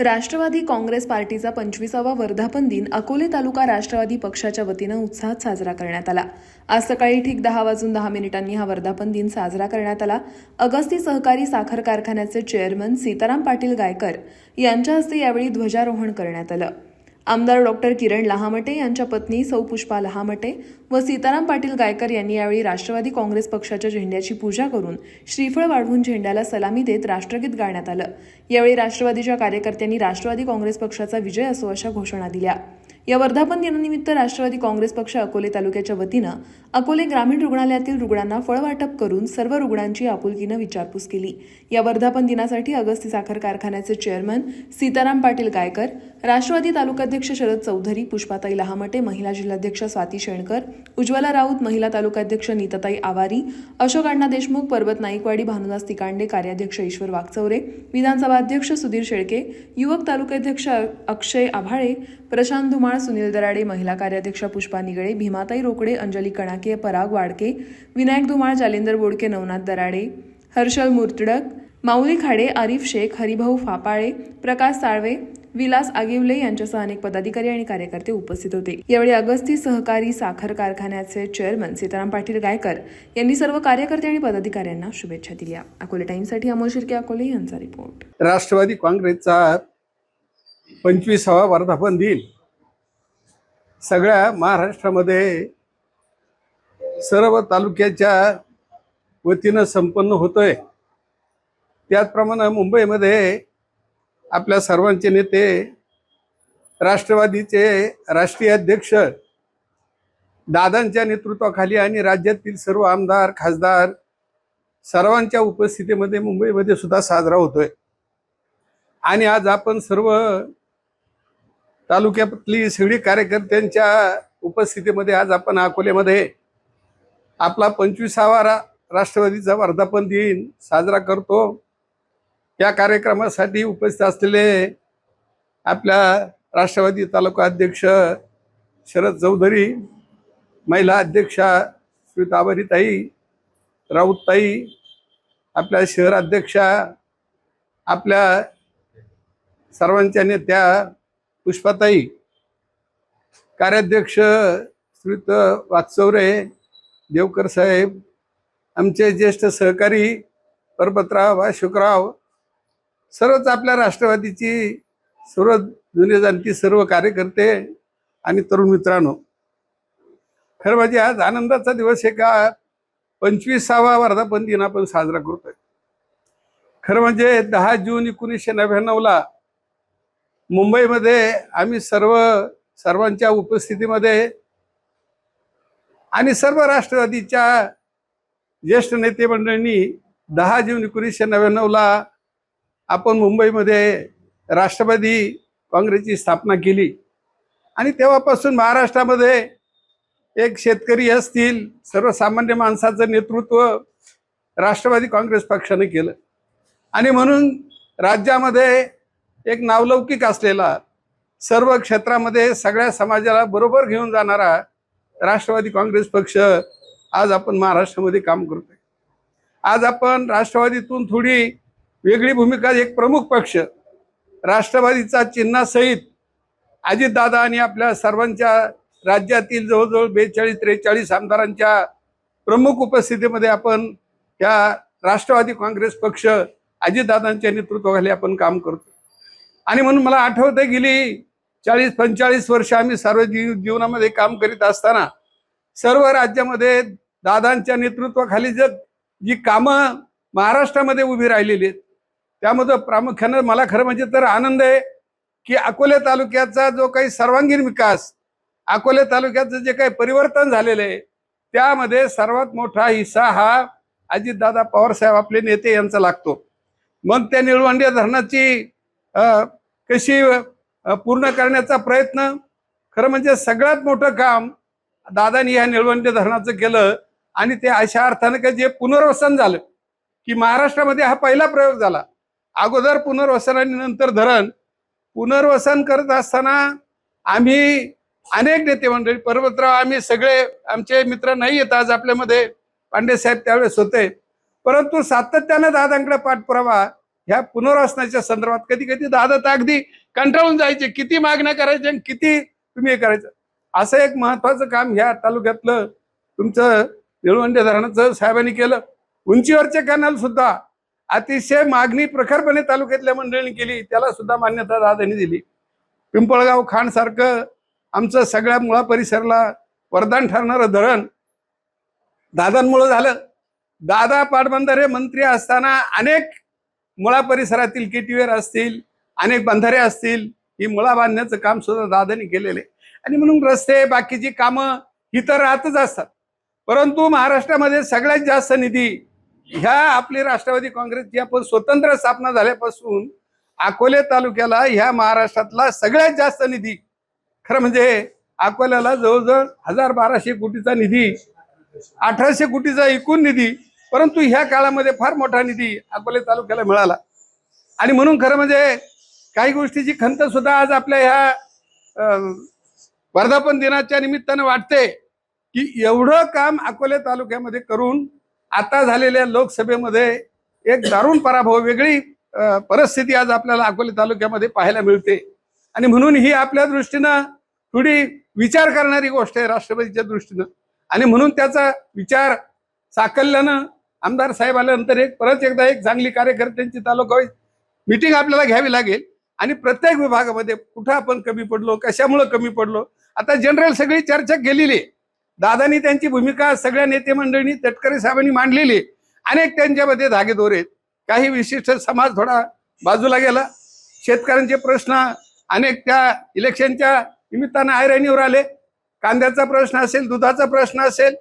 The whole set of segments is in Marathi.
राष्ट्रवादी काँग्रेस पार्टीचा पंचवीसावा वर्धापन दिन अकोले तालुका राष्ट्रवादी पक्षाच्या वतीनं उत्साहात साजरा करण्यात आला. आज सकाळी ठीक दहा वाजून दहा मिनिटांनी हा वर्धापन दिन साजरा करण्यात आला. अगस्ती सहकारी साखर कारखान्याचे चेअरमन सीताराम पाटील गायकर यांच्या हस्ते यावेळी ध्वजारोहण करण्यात आलं. आमदार डॉक्टर किरण लहामटे यांच्या पत्नी सौ पुष्पा लहामटे व सीताराम पाटील गायकर यांनी यावेळी राष्ट्रवादी काँग्रेस पक्षाच्या झेंड्याची पूजा करून श्रीफळ वाढवून झेंड्याला सलामी देत राष्ट्रगीत गाण्यात आलं. यावेळी राष्ट्रवादीच्या कार्यकर्त्यांनी राष्ट्रवादी काँग्रेस पक्षाचा विजय असो अशा घोषणा दिल्या. या वर्धापन दिनानिमित्त राष्ट्रवादी काँग्रेस पक्ष अकोले तालुक्याच्या वतीनं अकोले ग्रामीण रुग्णालयातील रुग्णांना फळवाटप करून सर्व रुग्णांची आपुलकीनं विचारपूस केली. या वर्धापन दिनासाठी अगस्ती साखर कारखान्याचे चेअरमन सीताराम पाटील गायकर राष्ट्रवादी तालुकाध्यक्ष शरद चौधरी पुष्पाताई लहामटे महिला जिल्हाध्यक्ष स्वाती शेणकर उज्ज्वला राऊत महिला तालुकाध्यक्ष नीताताई आवारी अशोक अण्णा देशमुख पर्वत नाईकवाडी भानुदास तिकांडे कार्याध्यक्ष ईश्वर वागचौरे विधानसभा अध्यक्ष सुधीर शेळके युवक तालुकाध्यक्ष अक्षय आभाळे प्रशांत धुमाळ सुनील दराडे महिला कार्याध्यक्षा पुष्पा निगळे भीमाताई रोकडे अंजली कणाके पराग वाडके विनायक धुमाळ जालिंदर बोडके नवनाथ दराडे हर्षल मुर्तडक माऊली खाडे आरिफ शेख हरिभाऊ फापाळे प्रकाश साळवे विलास आगिवले यांच्यासह अनेक पदाधिकारी आणि कार्यकर्ते उपस्थित होते. यावेळी अगस्ती सहकारी साखर कारखान्याचे चेअरमन सीताराम पाटील गायकर यांनी सर्व कार्यकर्ते आणि पदाधिकाऱ्यांना शुभेच्छा दिल्या. अकोले टाइमसाठी अमोल शिर्के अकोले यांचा रिपोर्ट. राष्ट्रवादी काँग्रेसचा पंचवीसावा वर्धापन दिन सगळ्या महाराष्ट्रामध्ये सर्व तालुक्याच्या वतीनं संपन्न होतोय. त्याचप्रमाणे मुंबईमध्ये आपल्या सर्वांचे नेते राष्ट्रवादीचे राष्ट्रीय अध्यक्ष दादांच्या नेतृत्वाखाली आणि राज्यातील सर्व आमदार खासदार सर्वांच्या उपस्थितीमध्ये मुंबईमध्ये सुद्धा साजरा होतोय. आणि आज आपण सर्व तालुक्यातली सगळी कार्यकर्त्यांच्या उपस्थितीमध्ये आज आपण अकोल्यामध्ये आपला पंचवीसावा रा राष्ट्रवादीचा वर्धापन दिन साजरा करतो. या कार्यक्रमासाठी उपस्थित असलेले आपल्या राष्ट्रवादी तालुका अध्यक्ष शरद चौधरी महिला अध्यक्षा श्वेतावरीताई राऊतताई आपल्या शहराध्यक्षा आपल्या सर्वांच्या नेत्या पुष्पाताई कार्याध्यक्ष श्रीत वात्सवरे देवकर साहेब आमचे ज्येष्ठ सहकारी परबतराव अशोकराव सर्वच आपल्या राष्ट्रवादीची सर्व जुने जाणती सर्व कार्यकर्ते आणि तरुण मित्रांनो. खरं म्हणजे आज आनंदाचा दिवस आहे का? पंचवीसावा वर्धापन दिन आपण साजरा करतोय. खरं म्हणजे दहा जून एकोणीसशे नव्याण्णवला मुंबईमध्ये आम्ही सर्व सर्वांच्या उपस्थितीमध्ये आणि सर्व राष्ट्रवादीच्या ज्येष्ठ नेते मंडळींनी दहा जून एकोणीसशे नव्याण्णवला आपण मुंबईमध्ये राष्ट्रवादी काँग्रेसची स्थापना केली. आणि तेव्हापासून महाराष्ट्रामध्ये एक शेतकरी असतील सर्वसामान्य माणसाचं नेतृत्व राष्ट्रवादी काँग्रेस पक्षाने केलं. आणि म्हणून राज्यामध्ये एक नावलौकिक असलेला सर्व क्षेत्रामध्ये सगळ्या समाजाला बरोबर घेऊन जाणारा राष्ट्रवादी काँग्रेस पक्ष आज आपण महाराष्ट्रामध्ये काम करतोय. आज आपण राष्ट्रवादीतून थोडी वेगळी भूमिका एक प्रमुख पक्ष राष्ट्रवादीचा चिन्हासहित अजितदादा आणि आपल्या सर्वांच्या राज्यातील जवळजवळ बेचाळीस त्रेचाळीस आमदारांच्या प्रमुख उपस्थितीमध्ये आपण या राष्ट्रवादी काँग्रेस पक्ष अजितदादांच्या नेतृत्वाखाली आपण काम करतो आणि म्हणून मला आठवतं गेली चाळीस पंचेचाळीस वर्ष आम्ही सार्वजनिक जीवनामध्ये काम करीत असताना सर्व राज्यामध्ये दादांच्या नेतृत्वाखाली जर जी कामं महाराष्ट्रामध्ये उभी राहिलेली आहेत त्यामध्ये प्रामुख्यानं मला खरं म्हणजे तर आनंद आहे की अकोले तालुक्याचा जो काही सर्वांगीण विकास अकोले तालुक्याचं जे काही परिवर्तन झालेलं आहे त्यामध्ये सर्वात मोठा हिस्सा हा अजितदादा पवारसाहेब आपले नेते यांचा लागतो. मग त्या निळवंडे धरणाची कशी पूर्ण करण्याचा प्रयत्न. खरं म्हणजे सगळ्यात मोठं काम दादानी ह्या निळवंडे धरणाचं केलं आणि ते अशा अर्थानं का जे पुनर्वसन झालं की महाराष्ट्रामध्ये हा पहिला प्रयोग झाला. अगोदर पुनर्वसन आणि नंतर धरण. पुनर्वसन करत असताना आम्ही अनेक नेते मंडळी पर्वतराव आम्ही सगळे आमचे मित्र नाही येत आज आपल्यामध्ये. पांडे साहेब त्यावेळेस होते. परंतु सातत्यानं दादांकडे पाठपुरावा ह्या पुनर्वसनाच्या संदर्भात कधी कधी दादा तर अगदी कंटाळून जायचे किती मागण्या करायच्या आणि किती तुम्ही हे करायचं. असं एक महत्वाचं काम ह्या तालुक्यातलं तुमचं निळवंडे धरणाचं साहेबांनी केलं उंचीवरचे कॅनल सुद्धा अतिशय मागणी प्रखरपणे तालुक्यातल्या मंडळींनी केली त्याला सुद्धा मान्यता दादांनी दिली. पिंपळगाव खाण सारखं आमचं सगळ्या मुळा परिसरला वरदान ठरणारं धरण दादांमुळं झालं. दादा पाटबंधारे मंत्री असताना अनेक मुळा परिसरातील केटीवेर असतील अनेक बंधारे असतील ही मुळा बांधण्याचं काम सुद्धा दादांनी केलेले आणि म्हणून रस्ते बाकीची कामं ही तर राहतच असतात. परंतु महाराष्ट्रामध्ये सगळ्यात जास्त निधी ह्या आपली राष्ट्रवादी काँग्रेसची आपण स्वतंत्र स्थापना झाल्यापासून अकोले तालुक्याला ह्या महाराष्ट्रातला सगळ्यात जास्त निधी खरं म्हणजे अकोल्याला जवळजवळ हजार बाराशे कोटीचा निधी अठराशे कोटीचा एकूण निधी परंतु ह्या काळामध्ये फार मोठा निधी अकोले तालुक्याला मिळाला. आणि म्हणून खरं म्हणजे काही गोष्टीची खंत सुद्धा आज आपल्या ह्या अं, वर्धापन दिनाच्या निमित्तानं वाटते की एवढं काम अकोले तालुक्यामध्ये करून आता झालेल्या लोकसभेमध्ये एक दारुण पराभव वेगळी परिस्थिती आज आपल्याला अकोले तालुक्यामध्ये पाहायला मिळते. आणि म्हणून ही आपल्या दृष्टीनं थोडी विचार करणारी गोष्ट आहे राष्ट्रपतीच्या दृष्टीनं. आणि म्हणून त्याचा विचार साकल्यानं आमदार साहेब आल्यानंतर एक परत एकदा एक चांगली कार्यकर्त्यांची तालुका मिटिंग आपल्याला घ्यावी लागेल. आणि प्रत्येक विभागामध्ये कुठं आपण कमी पडलो कशामुळं कमी पडलो आता जनरल सगळी चर्चा केलेली आहे. दादानी त्यांची भूमिका सगळ्या नेते मंडळींनी तटकरे साहेबांनी मांडलेली अनेक त्यांच्यामध्ये धागेदोरे आहेत. काही विशिष्ट समाज थोडा बाजूला गेला. शेतकऱ्यांचे प्रश्न अनेक त्या इलेक्शनच्या निमित्तानं आयरणीवर आले. कांद्याचा प्रश्न असेल दुधाचा प्रश्न असेल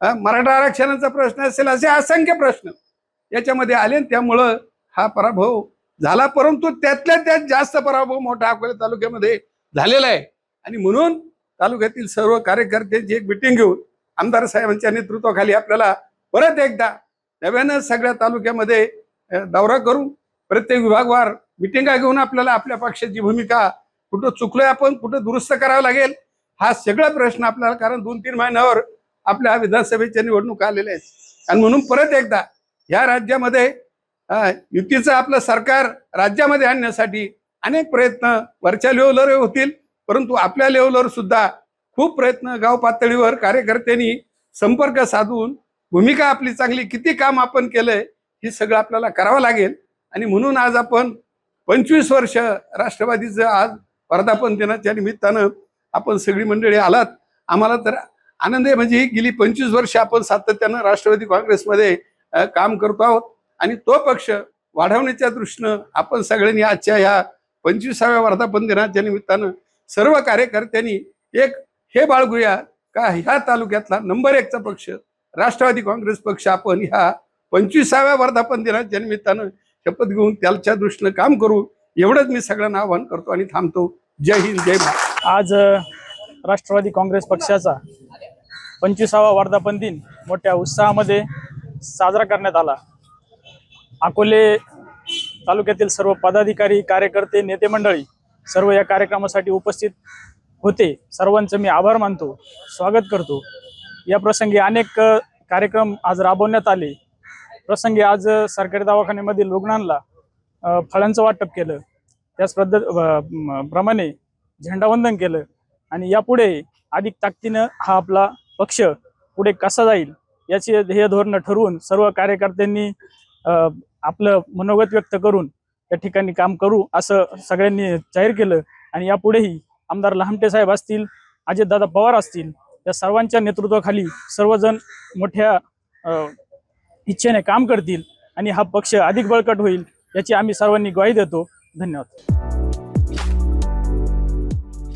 मराठा आरक्षणाचा प्रश्न असेल असे असंख्य प्रश्न याच्यामध्ये आले त्यामुळं हा पराभव झाला. परंतु त्यातल्या त्यात जास्त पराभव मोठा अकोला तालुक्यामध्ये झालेला आहे. आणि म्हणून तालुक्यातील सर्व कार्यकर्त्यांची एक मिटिंग घेऊन आमदार साहेबांच्या नेतृत्वाखाली आपल्याला परत एकदा नव्यानं सगळ्या तालुक्यामध्ये दौरा करून प्रत्येक विभागवार मिटिंगा घेऊन आपल्याला आपल्या पक्षाची भूमिका कुठं चुकलोय आपण कुठं दुरुस्त करावं लागेल हा सगळा प्रश्न आपल्याला कारण दोन तीन महिन्यावर आपल्या विधानसभेच्या निवडणूक आलेल्या आहेत. आणि म्हणून परत एकदा या राज्यामध्ये युतीचं आपलं सरकार राज्यामध्ये आणण्यासाठी अनेक प्रयत्न वरच्या लेवलवर होतील. परंतु आपल्या लेवलवर सुद्धा खूप प्रयत्न गाव पातळीवर कार्यकर्त्यांनी संपर्क साधून भूमिका आपली चांगली किती काम आपण केलंय हे सगळं आपल्याला करावं लागेल. आणि म्हणून आज आपण पंचवीस वर्ष राष्ट्रवादीचं आज वर्धापन दिनाच्या निमित्तानं आपण सगळी मंडळी आलात. आम्हाला तर आनंद आहे. म्हणजे गेली पंचवीस वर्ष आपण सातत्यानं राष्ट्रवादी काँग्रेसमध्ये काम करतो आहोत. आणि तो पक्ष वाढवण्याच्या दृष्टीनं आपण सगळ्यांनी आजच्या ह्या पंचवीसाव्या वर्धापन दिनाच्या निमित्तानं सर्व कार्यकर्त्यांनी एक हे बाळगूया का ह्या तालुक्यातला नंबर एकचा पक्ष राष्ट्रवादी काँग्रेस पक्ष आपण ह्या पंचवीसाव्या वर्धापन दिनाच्या निमित्तानं शपथ घेऊन त्याच्या दृष्टीनं काम करू? एवढंच मी सगळ्यांना आवाहन करतो आणि थांबतो. जय हिंद जय भारत. आज राष्ट्रवादी काँग्रेस पक्षाचा पंचवीसावा वर्धापन दिन मोठ्या उत्साहामध्ये साजरा करण्यात आला. अकोले तालुक्यातील सर्व पदाधिकारी कार्यकर्ते नेते मंडळी सर्व या कार्यक्रमासाठी उपस्थित होते. सर्वांचं मी आभार मानतो स्वागत करतो. या प्रसंगी अनेक कार्यक्रम आज राबवण्यात आले. प्रसंगी आज सरकारी दवाखान्यामधील रुग्णांना फळांचं वाटप केलं. त्याच पद्धत प्रमाणे झेंडावंदन केलं. आणि यापुढे अधिक ताकदीनं हा आपला पक्ष पुढे कसा जाईल याचे ध्येय धोरणं ठरवून सर्व कार्यकर्त्यांनी आपलं मनोगत व्यक्त करून या ठिकाणी काम करू असं सगळ्यांनी जाहीर केलं. आणि यापुढेही आमदार लहामटे साहेब असतील अजितदादा पवार असतील या सर्वांच्या नेतृत्वाखाली सर्वजण मोठ्या इच्छेने काम करतील आणि हा पक्ष अधिक बळकट होईल याची आम्ही सर्वांनी ग्वाही देतो. धन्यवाद.